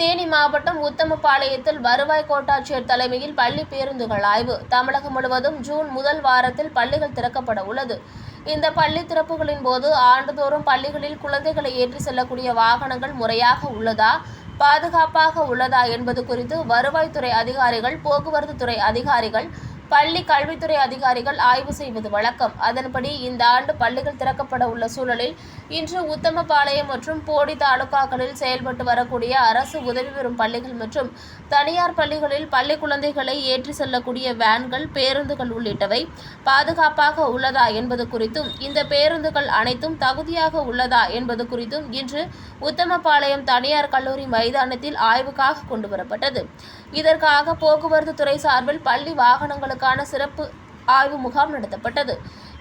தேனி மாவட்டம் உத்தமபாளையத்தில் வருவாய் கோட்டாட்சியர் தலைமையில் பள்ளி பேருந்துகள் ஆய்வு. தமிழகம் முழுவதும் ஜூன் முதல் வாரத்தில் பள்ளிகள் திறக்கப்பட உள்ளது. இந்த பள்ளி திறப்புகளின் போது ஆண்டுதோறும் பள்ளிகளில் குழந்தைகளை ஏற்றி செல்லக்கூடிய வாகனங்கள் முறையாக உள்ளதா பாதுகாப்பாக உள்ளதா என்பது குறித்து வருவாய்த்துறை அதிகாரிகள் போக்குவரத்து துறை அதிகாரிகள் பள்ளி கல்வித்துறை அதிகாரிகள் ஆய்வு செய்வது வழக்கம். அதன்படி இந்த ஆண்டு பள்ளிகள் திறக்கப்பட உள்ள சூழலில் இன்று உத்தமபாளையம் மற்றும் போடி தாலுகாக்களில் செயல்பட்டு வரக்கூடிய அரசு உதவி பெறும் பள்ளிகள் மற்றும் தனியார் பள்ளிகளில் பள்ளி குழந்தைகளை ஏற்றி செல்லக்கூடிய வேன்கள் பேருந்துகள் உள்ளிட்டவை பாதுகாப்பாக உள்ளதா என்பது குறித்தும் இந்த பேருந்துகள் அனைத்தும் தகுதியாக உள்ளதா என்பது குறித்தும் இன்று உத்தமபாளையம் தனியார் கல்லூரி மைதானத்தில் ஆய்வுக்காக கொண்டு வரப்பட்டது. இதற்காக போக்குவரத்து துறை சார்பில் பள்ளி வாகனங்களுக்கான சிறப்பு ஆய்வு முகாம் நடத்தப்பட்டது.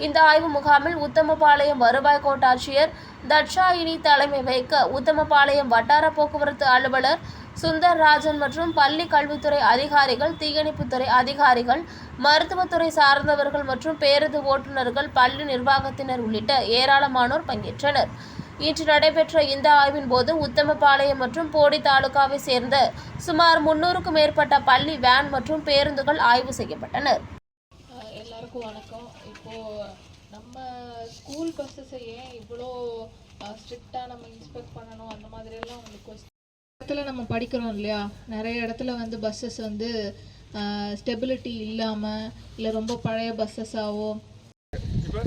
இந்த ஆய்வு முகாமில் உத்தமபாளையம் வருவாய் கோட்டாட்சியர் தட்சாயினி தலைமை வைக்க உத்தமபாளையம் வட்டார போக்குவரத்து அலுவலர் சுந்தர்ராஜன் மற்றும் பள்ளி கல்வித்துறை அதிகாரிகள் தீயணைப்புத்துறை அதிகாரிகள் மருத்துவத்துறை சார்ந்தவர்கள் மற்றும் பேருந்து ஓட்டுநர்கள் பள்ளி நிர்வாகத்தினர் உள்ளிட்ட ஏராளமானோர் பங்கேற்றனர். இன்று நடைபெற்ற இந்த ஆய்வின் போது உத்தமபாளையம் மற்றும் போடி தாலுகாவை சேர்ந்த சுமார் முன்னூறுக்கும் மேற்பட்ட பள்ளி வேன் மற்றும் பேருந்துகள் ஆய்வு செய்யப்பட்டனர். அஹ் எல்லாருக்கும் வணக்கம். இப்போது நம்ம ஸ்கூல் பஸ்ஸஸை ஏன் இவ்வளோ ஸ்ட்ரிக்டாக நம்ம இன்ஸ்பெக்ட் பண்ணணும்? அந்த மாதிரியெல்லாம் உங்களுக்கு இடத்துல நம்ம படிக்கிறோம் இல்லையா? நிறைய இடத்துல வந்து பஸ்ஸஸ் வந்து ஸ்டெபிலிட்டி இல்லாமல் இல்லை ரொம்ப பழைய பஸ்ஸஸாவோ இப்போ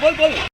બોલ બોલ